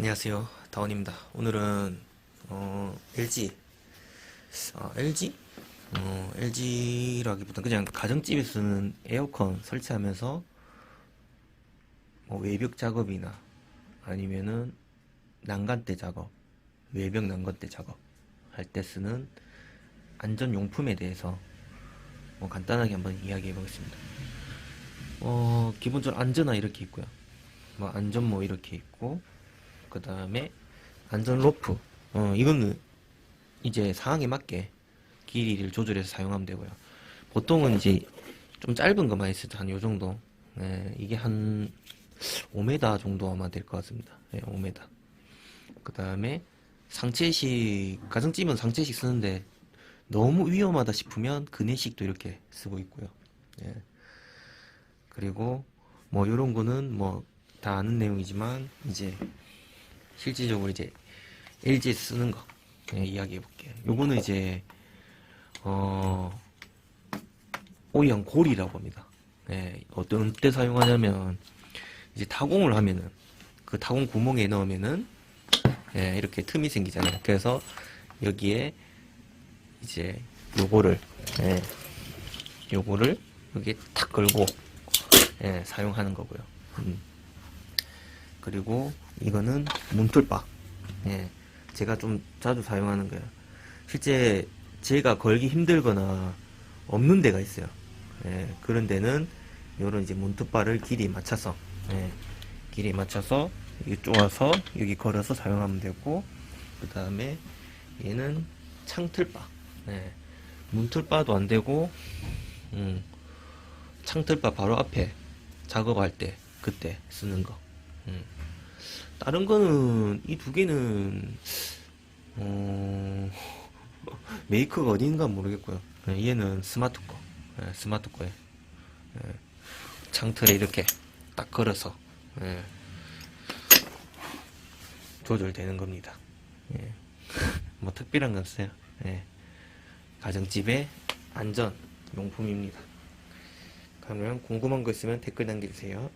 안녕하세요. 다원입니다. 오늘은 어, LG 아, LG 어, LG라기보다 그냥 가정집에 쓰는 에어컨 설치하면서 뭐 외벽 작업이나 아니면은 난간대 작업, 외벽 난간대 작업 할 때 쓰는 안전 용품에 대해서 뭐 간단하게 한번 이야기해 보겠습니다. 어, 기본적으로 안전화 이렇게 있고요. 뭐 안전모 이렇게 있고 그 다음에 안전 로프. 어 이거는 이제 상황에 맞게 길이를 조절해서 사용하면 되고요. 보통은 이제 좀 짧은 것만 있을 때 한 요 정도. 네, 이게 한 5m 정도 아마 될 것 같습니다. 네, 5m 그 다음에 상체식 가정집은 상체식 쓰는데 너무 위험하다 싶으면 그네식도 이렇게 쓰고 있고요. 예. 그리고 뭐 요런 거는 뭐 다 아는 내용이지만 이제 실질적으로 이제 LG 쓰는 거 예, 이야기해 볼게요. 요거는 이제 어 O형 골이라고 합니다. 예, 어떤 때 사용하냐면 이제 타공을 하면은 그 타공 구멍에 넣으면은 예, 이렇게 틈이 생기잖아요. 그래서 여기에 이제 요거를 예, 요거를 여기 탁 걸고 예, 사용하는 거고요. 음. 그리고 이거는 문틀바. 예, 제가 좀 자주 사용하는 거예요. 실제 제가 걸기 힘들거나 없는 데가 있어요. 예, 그런 데는 요런 이제 문틀바를 길이 맞춰서 예, 길이 맞춰서 여기 쪼아서 여기 걸어서 사용하면 되고 그 다음에 얘는 창틀바. 예, 문틀바도 안 되고 음, 창틀바 바로 앞에 작업할 때 그때 쓰는 거. 음. 다른 거는 이 두 개는 어... 메이커가 어디인가 모르겠고요. 예, 얘는 스마트 거, 예, 스마트 거에 예, 창틀에 이렇게 딱 걸어서 예, 조절되는 겁니다. 예. 뭐 특별한 건 없어요. 예. 가정집의 안전 용품입니다. 그러면 궁금한 거 있으면 댓글 남겨주세요.